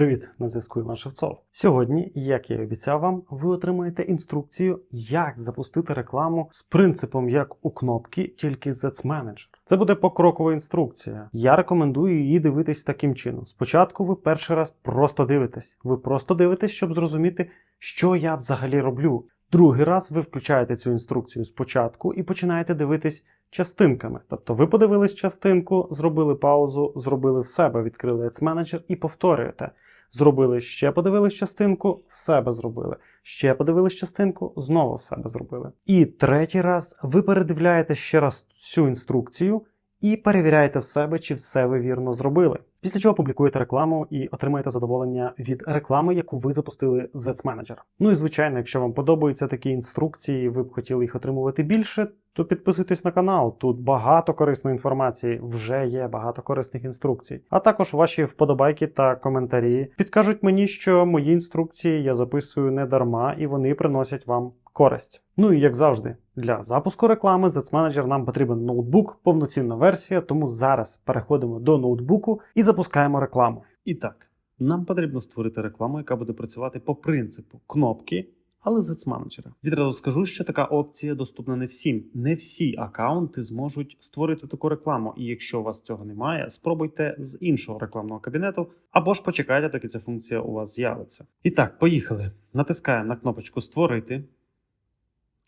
Привіт, на зв'язку Іван Шевцов. Сьогодні, як я і обіцяв вам, ви отримаєте інструкцію, як запустити рекламу з принципом як у кнопки, тільки з Ads Manager. Це буде покрокова інструкція. Я рекомендую її дивитись таким чином. Спочатку ви перший раз просто дивитесь. Ви просто дивитесь, щоб зрозуміти, що я взагалі роблю. Другий раз ви включаєте цю інструкцію спочатку і починаєте дивитись частинками. Тобто ви подивились частинку, зробили паузу, зробили в себе, відкрили Ads Manager і повторюєте. Зробили ще подивились частинку, в себе зробили. Ще подивились частинку, знову в себе зробили. І третій раз ви передивляєте ще раз всю інструкцію і перевіряєте в себе, чи все ви вірно зробили. Після чого публікуєте рекламу і отримаєте задоволення від реклами, яку ви запустили з Ads Manager. Ну і звичайно, якщо вам подобаються такі інструкції, ви б хотіли їх отримувати більше, то підписуйтесь на канал. Тут багато корисної інформації, вже є багато корисних інструкцій. А також ваші вподобайки та коментарі підкажуть мені, що мої інструкції я записую не дарма і вони приносять вам користь. Ну і як завжди, для запуску реклами Manager нам потрібен ноутбук, повноцінна версія, тому зараз переходимо до ноутбуку і запускаємо рекламу. І так, нам потрібно створити рекламу, яка буде працювати по принципу кнопки. Але з Manager. Відразу скажу, що така опція доступна не всім. Не всі акаунти зможуть створити таку рекламу. І якщо у вас цього немає, спробуйте з іншого рекламного кабінету або ж почекайте, доки ця функція у вас з'явиться. І так, поїхали. Натискаємо на кнопочку Створити.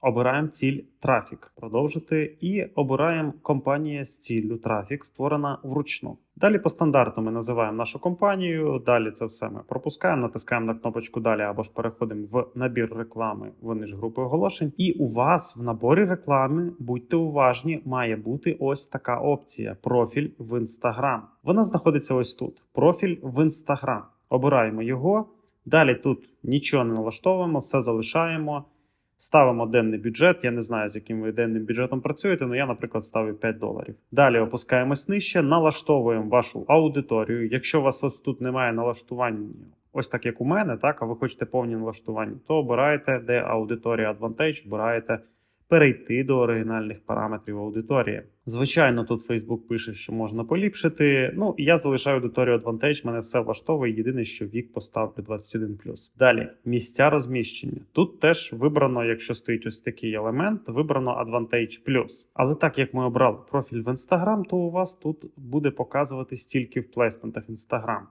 Обираємо ціль трафік, продовжити і обираємо компанія з ціллю трафік, створена вручну. Далі по стандарту ми називаємо нашу компанію. Далі це все ми пропускаємо, натискаємо на кнопочку Далі або ж переходимо в набір реклами, вони ж групи оголошень. І у вас в наборі реклами, будьте уважні, має бути ось така опція: профіль в Instagram. Вона знаходиться ось тут. Профіль в Instagram. Обираємо його. Далі тут нічого не налаштовуємо, все залишаємо. Ставимо денний бюджет. Я не знаю, з яким ви денним бюджетом працюєте, але я, наприклад, ставив 5 доларів. Далі опускаємось нижче, налаштовуємо вашу аудиторію. Якщо у вас ось тут немає налаштування, ось так як у мене, так, а ви хочете повні налаштування, то обираєте, де аудиторія Advantage, обираєте перейти до оригінальних параметрів аудиторії. Звичайно, тут Facebook пише, що можна поліпшити. Ну, я залишаю аудиторію Advantage, мене все влаштовує. Єдине, що вік поставлю 21+. Далі місця розміщення. Тут теж вибрано, якщо стоїть ось такий елемент, вибрано Advantage+. Але так як ми обрали профіль в Instagram, то у вас тут буде показуватись тільки в плейсментах Instagram.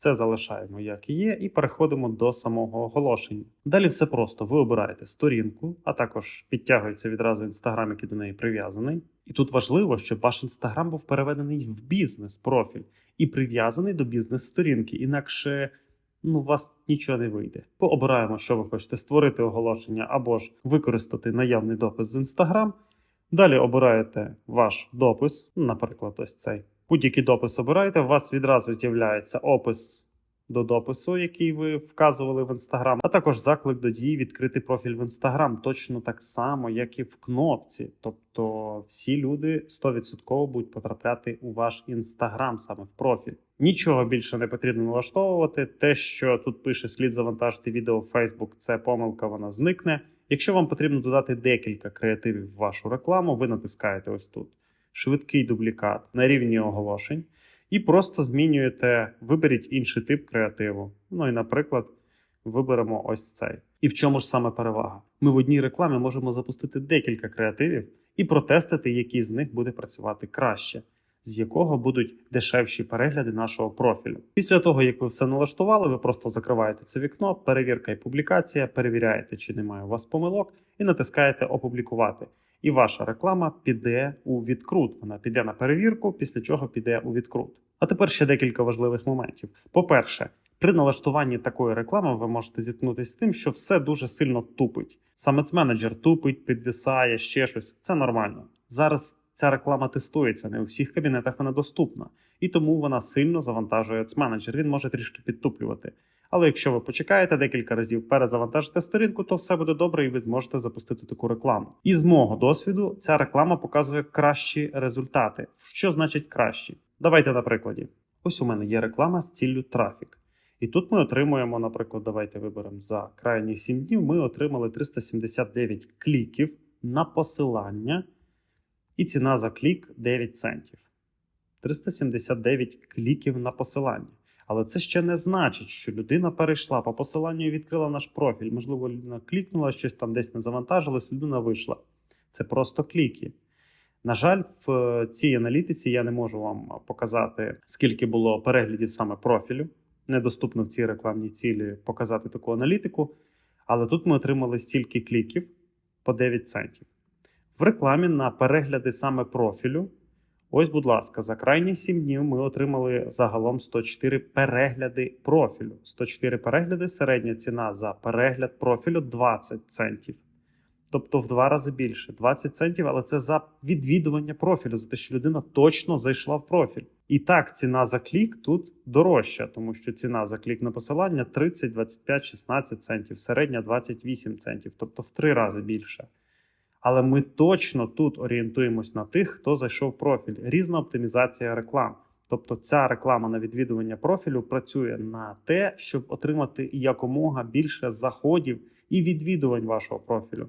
Це залишаємо як є, і переходимо до самого оголошення. Далі все просто: ви обираєте сторінку, а також підтягується відразу інстаграм, який до неї прив'язаний. І тут важливо, щоб ваш інстаграм був переведений в бізнес-профіль і прив'язаний до бізнес-сторінки, інакше ну, у вас нічого не вийде. Пообираємо, що ви хочете створити оголошення або ж використати наявний допис з інстаграм. Далі обираєте ваш допис, наприклад, ось цей. Будь-який допис обираєте, у вас відразу з'являється опис до допису, який ви вказували в Instagram, а також заклик до дії відкрити профіль в Instagram, точно так само, як і в кнопці. Тобто всі люди 100% будуть потрапляти у ваш Instagram саме в профіль. Нічого більше не потрібно налаштовувати. Те, що тут пише слід завантажити відео в Facebook, це помилка, вона зникне. Якщо вам потрібно додати декілька креативів в вашу рекламу, ви натискаєте ось тут швидкий дублікат на рівні оголошень, і просто змінюєте, виберіть інший тип креативу. Ну і, наприклад, виберемо ось цей. І в чому ж саме перевага? Ми в одній рекламі можемо запустити декілька креативів і протестити, який з них буде працювати краще. З якого будуть дешевші перегляди нашого профілю. Після того, як ви все налаштували, ви просто закриваєте це вікно, перевірка і публікація, перевіряєте, чи немає у вас помилок, і натискаєте Опублікувати і ваша реклама піде у відкрут. Вона піде на перевірку, після чого піде у відкрут. А тепер ще декілька важливих моментів. По-перше, при налаштуванні такої реклами ви можете зіткнутися з тим, що все дуже сильно тупить. Саме менеджер тупить, підвисає, ще щось. Це нормально. Зараз ця реклама тестується, не у всіх кабінетах вона доступна, і тому вона сильно завантажує менеджер. Він може трішки підтуплювати. Але якщо ви почекаєте декілька разів, перезавантажите сторінку, то все буде добре, і ви зможете запустити таку рекламу. І з мого досвіду ця реклама показує кращі результати. Що значить кращі? Давайте на прикладі. Ось у мене є реклама з ціллю трафік. І тут ми отримуємо, наприклад, давайте виберемо за крайні 7 днів. Ми отримали 379 кліків на посилання, і ціна за клік 9 центів. 379 кліків на посилання. Але це ще не значить, що людина перейшла по посиланню і відкрила наш профіль. Можливо, людина клікнула, щось там десь не завантажилось, людина вийшла. Це просто кліки. На жаль, в е, цій аналітиці я не можу вам показати, скільки було переглядів саме профілю. Недоступно в цій рекламній цілі показати таку аналітику. Але тут ми отримали стільки кліків по 9 центів. В рекламі на перегляди саме профілю. Ось, будь ласка, за крайні 7 днів ми отримали загалом 104 перегляди профілю. 104 перегляди, середня ціна за перегляд профілю 20 центів. Тобто в два рази більше 20 центів, але це за відвідування профілю, за те, що людина точно зайшла в профіль. І так, ціна за клік тут дорожча, тому що ціна за клік на посилання 30, 25, 16 центів, середня 28 центів, тобто в три рази більше. Але ми точно тут орієнтуємось на тих, хто зайшов в профіль. Різна оптимізація реклам. Тобто ця реклама на відвідування профілю працює на те, щоб отримати якомога більше заходів і відвідувань вашого профілю.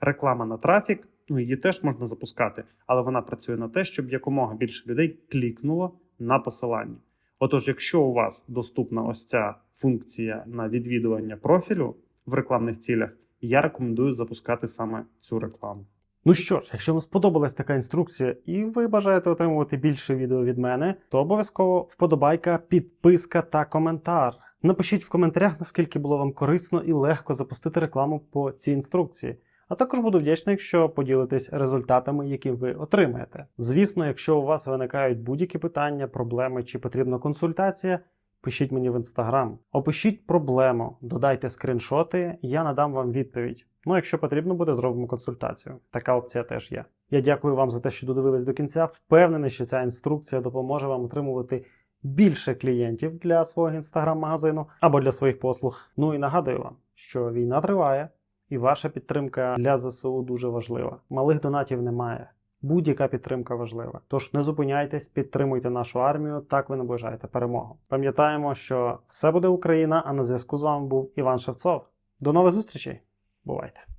Реклама на трафік, ну її теж можна запускати, але вона працює на те, щоб якомога більше людей клікнуло на посилання. Отож, якщо у вас доступна ось ця функція на відвідування профілю в рекламних цілях, я рекомендую запускати саме цю рекламу. Ну що ж, якщо вам сподобалась така інструкція і ви бажаєте отримувати більше відео від мене, то обов'язково вподобайка, підписка та коментар. Напишіть в коментарях, наскільки було вам корисно і легко запустити рекламу по цій інструкції. А також буду вдячний, якщо поділитесь результатами, які ви отримаєте. Звісно, якщо у вас виникають будь-які питання, проблеми чи потрібна консультація, пишіть мені в інстаграм. Опишіть проблему, додайте скріншоти, я надам вам відповідь. Ну, якщо потрібно буде, зробимо консультацію. Така опція теж є. Я дякую вам за те, що додивились до кінця. Впевнений, що ця інструкція допоможе вам отримувати більше клієнтів для свого інстаграм-магазину або для своїх послуг. Ну і нагадую вам, що війна триває, і ваша підтримка для ЗСУ дуже важлива. Малих донатів немає. Будь-яка підтримка важлива. Тож не зупиняйтесь, підтримуйте нашу армію, так ви наближаєте перемогу. Пам'ятаємо, що все буде Україна, а на зв'язку з вами був Іван Шевцов. До нових зустрічей! Бувайте!